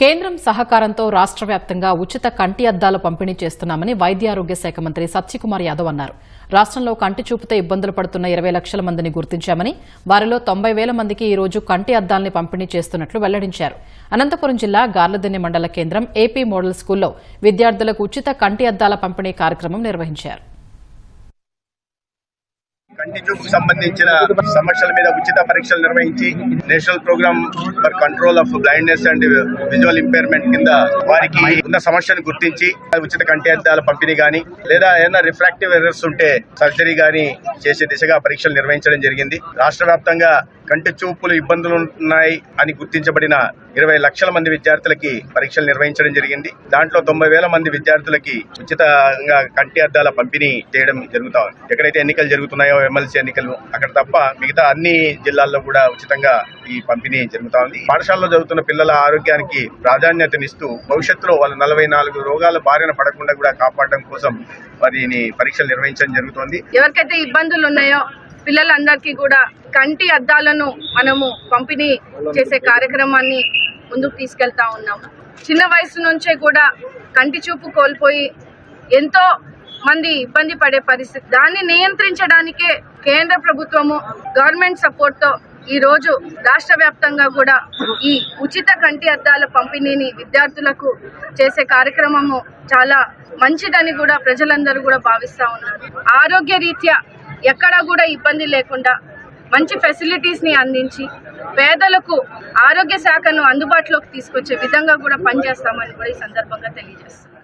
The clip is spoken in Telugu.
కేంద్రం సహకారంతో రాష్ట్ర వ్యాప్తంగా ఉచిత కంటి అద్దాల పంపిణీ చేస్తున్నామని వైద్య ఆరోగ్య శాఖ మంత్రి సత్యకుమార్ యాదవ్ అన్నారు. రాష్ట్రంలో కంటి చూపుతో ఇబ్బందులు పడుతున్న ఇరవై లక్షల మందిని గుర్తించామని వారిలో తొంభై వేల మందికి ఈ రోజు కంటి అద్దాల్ని పంపిణీ చేస్తున్నట్లు వెల్లడించారు. అనంతపురం జిల్లా గార్లదిన్నె మండల కేంద్రం ఏపీ మోడల్ స్కూల్లో విద్యార్థులకు ఉచిత కంటి అద్దాల పంపిణీ కార్యక్రమం నిర్వహించారు. కంటి చూపుకు సంబంధించిన సమస్యల మీద ఉచిత పరీక్షలు నిర్వహించి national programme for control of blindness and visual impairment కింద వారికి ఉన్న సమస్యను గుర్తించి ఉచిత కంటి అద్దాల పంపిణీ కానీ లేదా ఏదైనా రిఫ్రాక్టివ్ ఎర్రర్స్ ఉంటే సర్జరీ కానీ చేసే దిశగా పరీక్షలు నిర్వహించడం జరిగింది. రాష్ట్ర వ్యాప్తంగా కంటి చూపులు ఇబ్బందులు ఉన్నాయి అని గుర్తించబడిన ఇరవై లక్షల మంది విద్యార్థులకి పరీక్షలు నిర్వహించడం జరిగింది. దాంట్లో తొంభై వేల మంది విద్యార్థులకి ఉచితంగా కంటి అద్దాల పంపిణీ చేయడం జరుగుతా ఉంది. ఎక్కడైతే ఎన్నికలు జరుగుతున్నాయో ఎమ్మెల్సీ ఎన్నికలు అక్కడ తప్ప మిగతా అన్ని జిల్లాల్లో కూడా ఉచితంగా ఈ పంపిణీ జరుగుతా ఉంది. పాఠశాలలో చదువుతున్న పిల్లల ఆరోగ్యానికి ప్రాధాన్యతనిస్తూ భవిష్యత్తులో వాళ్ళు నలభై నాలుగు రోగాల బారిన పడకుండా కూడా కాపాడడం కోసం వారిని పరీక్షలు నిర్వహించడం జరుగుతోంది. ఎవరికైతే ఇబ్బందులు ఉన్నాయో పిల్లలందరికీ కూడా కంటి అద్దాలను మనము పంపిణీ చేసే కార్యక్రమాన్ని ముందుకు తీసుకెళ్తా ఉన్నాము చిన్న వయసు నుంచే కూడా కంటి చూపు కోల్పోయి ఎంతో మంది ఇబ్బంది పడే పరిస్థితి. దాన్ని నియంత్రించడానికే కేంద్ర ప్రభుత్వము గవర్నమెంట్ సపోర్ట్తో ఈరోజు రాష్ట్ర వ్యాప్తంగా కూడా ఈ ఉచిత కంటి అద్దాల పంపిణీని విద్యార్థులకు చేసే కార్యక్రమము చాలా మంచిదని కూడా ప్రజలందరూ కూడా భావిస్తూ ఉన్నారు. ఆరోగ్య రీత్యా ఎక్కడా కూడా ఇబ్బంది లేకుండా మంచి ఫెసిలిటీస్ని అందించి పేదలకు ఆరోగ్య శాఖను అందుబాటులోకి తీసుకొచ్చే విధంగా కూడా పనిచేస్తామని కూడా ఈ సందర్భంగా తెలియజేస్తున్నాం.